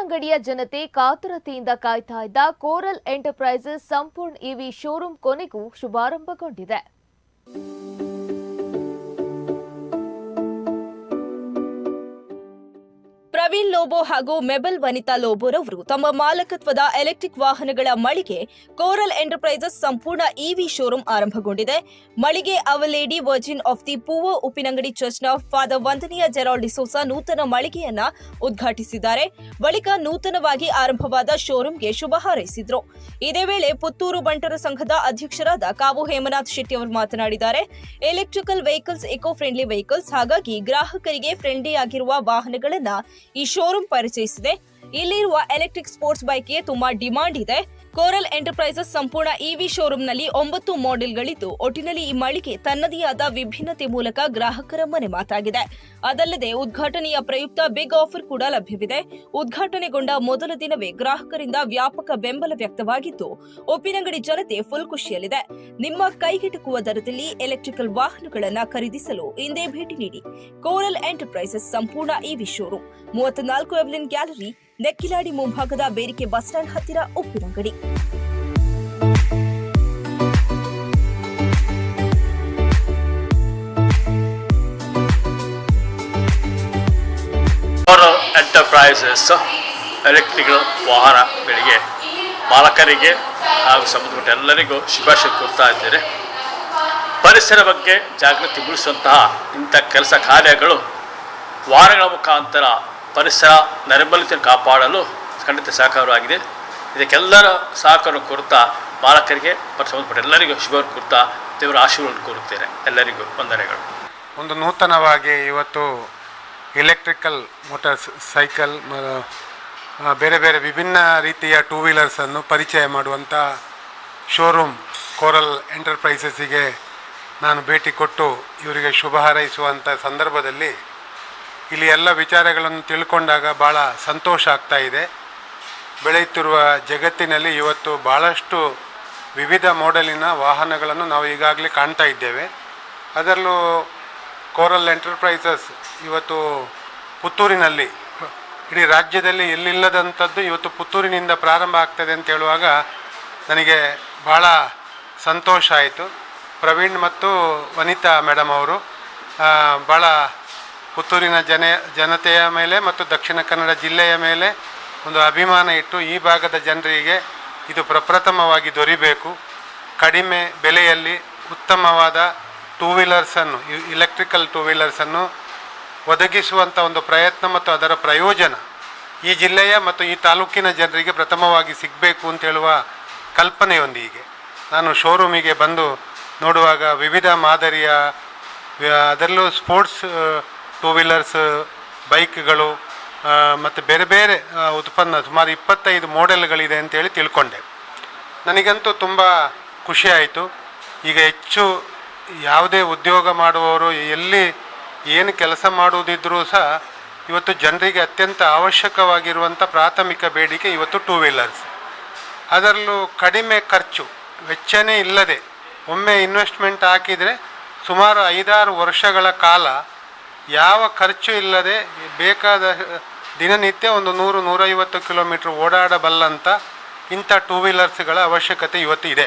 ಉಪ್ಪಿನಂಗಡಿಯ ಜನತೆ ಕಾತುರತೆಯಿಂದ ಕಾಯ್ತಾ ಇದ್ದ coral enterprises Sampoorna EV showroom ಕೊನೆಗೂ ಶುಭಾರಂಭಗೊಂಡಿದೆ. ಪ್ರವೀಣ್ ಲೋಬೋ ಹಾಗೂ ಮೆಬಲ್ ವನಿತಾ ಲೋಬೋರವರು ತಮ್ಮ ಮಾಲಕತ್ವದ ಎಲೆಕ್ಟ್ರಿಕ್ ವಾಹನಗಳ ಮಳಿಗೆ ಕೋರಲ್ ಎಂಟರ್ಪ್ರೈಸಸ್ ಸಂಪೂರ್ಣ ಇವಿ ಶೋರೂಂ ಆರಂಭಗೊಂಡಿದೆ. ಮಳಿಗೆ our lady virgin of the ಪೂವೋ Uppinangady ಚರ್ಚ್ನ ಫಾದರ್ ವಂದನೀಯ ಜೆರಾಲ್ಡ್ ಡಿಸೋಸಾ ನೂತನ ಮಳಿಗೆಯನ್ನ ಉದ್ಘಾಟಿಸಿದ್ದಾರೆ. ಬಳಿಕ ನೂತನವಾಗಿ ಆರಂಭವಾದ ಶೋರೂಂಗೆ ಶುಭ ಹಾರೈಸಿದ್ರು. ಇದೇ ವೇಳೆ ಪುತ್ತೂರು ಬಂಟರ ಸಂಘದ ಅಧ್ಯಕ್ಷರಾದ ಕಾವು ಹೇಮನಾಥ್ ಶೆಟ್ಟಿ ಅವರು ಮಾತನಾಡಿದ್ದಾರೆ. Electrical vehicles eco friendly vehicles ಹಾಗಾಗಿ ಗ್ರಾಹಕರಿಗೆ ಫ್ರೆಂಡ್ಲಿ ಆಗಿರುವ ವಾಹನಗಳನ್ನ ಈ ಶೋರೂಂ ಪರಿಚಯಿಸಿದೆ ಇಲ್ಲಿರುವ ಎಲೆಕ್ಟ್ರಿಕ್ ಸ್ಪೋರ್ಟ್ಸ್ ಬೈಕ್ಗೆ ತುಂಬಾ ಡಿಮಾಂಡ್ ಇದೆ. ಕೋರಲ್ ಎಂಟರ್ಪ್ರೈಸಸ್ ಸಂಪೂರ್ಣ ಇವಿ ಶೋರೂಮ್ನಲ್ಲಿ ಒಂಬತ್ತು ಮಾಡೆಲ್ಗಳಿದ್ದು ಒಟ್ಟಿನಲ್ಲಿ ಈ ಮಳಿಗೆ ತನ್ನದೇ ಆದ ವಿಭಿನ್ನತೆ ಮೂಲಕ ಗ್ರಾಹಕರ ಮನೆ ಮಾತಾಗಿದೆ. ಅದಲ್ಲದೆ ಉದ್ಘಾಟನೆಯ ಪ್ರಯುಕ್ತ ಬಿಗ್ ಆಫರ್ ಕೂಡ ಲಭ್ಯವಿದೆ. ಉದ್ಘಾಟನೆಗೊಂಡ ಮೊದಲ ದಿನವೇ ಗ್ರಾಹಕರಿಂದ ವ್ಯಾಪಕ ಬೆಂಬಲ ವ್ಯಕ್ತವಾಗಿದ್ದು ಉಪ್ಪಿನಂಗಡಿ ಜನತೆ ಫುಲ್ ಖುಷಿಯಲ್ಲಿದೆ. ನಿಮ್ಮ ಕೈಗೆಟುಕುವ ದರದಲ್ಲಿ ಎಲೆಕ್ಟ್ರಿಕಲ್ ವಾಹನಗಳನ್ನ ಖರೀದಿಸಲು ಇಂದೇ ಭೇಟಿ ನೀಡಿ. Coral enterprises Sampoorna EV showroom ಮೂವತ್ನಾಲ್ಕು ಎವ್ಲಿನ್ ಗ್ಯಾಲರಿ ನೆಕ್ಕಿಲಾಡಿ ಮುಂಭಾಗದ ಬೇರಿಕೆ ಬಸ್ ಸ್ಟ್ಯಾಂಡ್ ಹತ್ತಿರ ಉಪ್ಪಿನಂಗಡಿ ಎಂಟರ್ಪ್ರೈಸಸ್ ಎಲೆಕ್ಟ್ರಿಕಲ್ ವಾಹನಗಳಿಗೆ ಮಾಲಕರಿಗೆ ಹಾಗೂ ಸಂಬಂಧಪಟ್ಟ ಎಲ್ಲರಿಗೂ ಶುಭಾಶಯ ಕೊಡ್ತಾ ಇದ್ದೇನೆ. ಪರಿಸರ ಬಗ್ಗೆ ಜಾಗೃತಿ ಮೂಡಿಸುವಂತಹ ಇಂಥ ಕೆಲಸ ಕಾರ್ಯಗಳು ವಾಹನಗಳ ಮುಖಾಂತರ ಪರಿಸರ ನೈರ್ಮಲ್ಯತೆಯನ್ನು ಕಾಪಾಡಲು ಖಂಡಿತ ಸಹಕಾರವಾಗಿದೆ. ಇದಕ್ಕೆಲ್ಲರ ಸಹಕಾರ ಕುರ್ತಾ ಬಾಲಕರಿಗೆ, ಮತ್ತು ಸಂಬಂಧಪಟ್ಟ ಎಲ್ಲರಿಗೂ ಶುಭ ಕೊಡ್ತಾ ದೇವರ ಆಶೀರ್ವಾದ ಕೋರುತ್ತೇನೆ. ಎಲ್ಲರಿಗೂ ವಂದನೆಗಳು. ಒಂದು ನೂತನವಾಗಿ ಇವತ್ತು ಎಲೆಕ್ಟ್ರಿಕಲ್ ಮೋಟಾರ್ ಸೈಕಲ್ ಬೇರೆ ಬೇರೆ ವಿಭಿನ್ನ ರೀತಿಯ ಟೂ ವೀಲರ್ಸನ್ನು ಪರಿಚಯ ಮಾಡುವಂಥ ಶೋರೂಮ್ ಕೋರಲ್ ಎಂಟರ್ಪ್ರೈಸಸ್ಸಿಗೆ ನಾನು ಭೇಟಿ ಕೊಟ್ಟು ಇವರಿಗೆ ಶುಭ ಹಾರೈಸುವಂಥ ಸಂದರ್ಭದಲ್ಲಿ ಇಲ್ಲಿ ಎಲ್ಲ ವಿಚಾರಗಳನ್ನು ತಿಳ್ಕೊಂಡಾಗ ಭಾಳ ಸಂತೋಷ ಆಗ್ತಾ ಇದೆ. ಬೆಳೆಯುತ್ತಿರುವ ಜಗತ್ತಿನಲ್ಲಿ ಇವತ್ತು ಭಾಳಷ್ಟು ವಿವಿಧ ಮಾಡೆಲಿನ ವಾಹನಗಳನ್ನು ನಾವು ಈಗಾಗಲೇ ಕಾಣ್ತಾ ಇದ್ದೇವೆ. ಅದರಲ್ಲೂ ಕೋರಲ್ ಎಂಟರ್ಪ್ರೈಸಸ್ ಇವತ್ತು ಪುತ್ತೂರಿನಲ್ಲಿ, ಇಡೀ ರಾಜ್ಯದಲ್ಲಿ ಎಲ್ಲಿಲ್ಲದಂಥದ್ದು ಇವತ್ತು ಪುತ್ತೂರಿನಿಂದ ಪ್ರಾರಂಭ ಆಗ್ತದೆ ಅಂತ ಹೇಳುವಾಗ ನನಗೆ ಭಾಳ ಸಂತೋಷ ಆಯಿತು. ಪ್ರವೀಣ್ ಮತ್ತು ವನಿತಾ ಮೇಡಮ್ ಅವರು ಭಾಳ ಪುತ್ತೂರಿನ ಜನ, ಜನತೆಯ ಮೇಲೆ ಮತ್ತು ದಕ್ಷಿಣ ಕನ್ನಡ ಜಿಲ್ಲೆಯ ಮೇಲೆ ಒಂದು ಅಭಿಮಾನ ಇಟ್ಟು ಈ ಭಾಗದ ಜನರಿಗೆ ಇದು ಪ್ರಪ್ರಥಮವಾಗಿ ದೊರಿಬೇಕು. ಕಡಿಮೆ ಬೆಲೆಯಲ್ಲಿ ಉತ್ತಮವಾದ ಟೂ ವೀಲರ್ಸನ್ನು ಇಲೆಕ್ಟ್ರಿಕಲ್ ಟೂ ವೀಲರ್ಸನ್ನು ಒದಗಿಸುವಂಥ ಒಂದು ಪ್ರಯತ್ನ ಮತ್ತು ಅದರ ಪ್ರಯೋಜನ ಈ ಜಿಲ್ಲೆಯ ಮತ್ತು ಈ ತಾಲೂಕಿನ ಜನರಿಗೆ ಪ್ರಥಮವಾಗಿ ಸಿಗಬೇಕು ಅಂತ ಹೇಳುವ ಕಲ್ಪನೆಯೊಂದಿಗೆ. ನಾನು ಶೋರೂಮಿಗೆ ಬಂದು ನೋಡುವಾಗ ವಿವಿಧ ಮಾದರಿಯ, ಅದರಲ್ಲೂ ಸ್ಪೋರ್ಟ್ಸ್ ಟೂ ವೀಲರ್ಸ್ ಬೈಕ್ಗಳು ಮತ್ತು ಬೇರೆ ಬೇರೆ ಉತ್ಪನ್ನ, ಸುಮಾರು ಇಪ್ಪತ್ತೈದು ಮಾಡೆಲ್ಗಳಿದೆ ಅಂತೇಳಿ ತಿಳ್ಕೊಂಡೆ. ನನಗಂತೂ ತುಂಬ ಖುಷಿ ಆಯಿತು. ಈಗ ಹೆಚ್ಚು ಯಾವುದೇ ಉದ್ಯೋಗ ಮಾಡುವವರು ಎಲ್ಲಿ ಏನು ಕೆಲಸ ಮಾಡುವುದಿದ್ರೂ ಸಹ ಇವತ್ತು ಜನರಿಗೆ ಅತ್ಯಂತ ಅವಶ್ಯಕವಾಗಿರುವಂಥ ಪ್ರಾಥಮಿಕ ಬೇಡಿಕೆ ಇವತ್ತು ಟೂ ವೀಲರ್ಸ್ ಅದರಲ್ಲೂ ಕಡಿಮೆ ಖರ್ಚು, ವೆಚ್ಚನೇ ಇಲ್ಲದೆ ಒಮ್ಮೆ ಇನ್ವೆಸ್ಟ್ಮೆಂಟ್ ಹಾಕಿದರೆ ಸುಮಾರು ಐದಾರು ವರ್ಷಗಳ ಕಾಲ ಯಾವ ಖರ್ಚು ಇಲ್ಲದೆ ಬೇಕಾದ ದಿನನಿತ್ಯ ಒಂದು ನೂರು ನೂರೈವತ್ತು ಕಿಲೋಮೀಟ್ರ್ ಓಡಾಡಬಲ್ಲಂಥ ಇಂಥ ಟೂ ವೀಲರ್ಸ್ಗಳ ಅವಶ್ಯಕತೆ ಇವತ್ತು ಇದೆ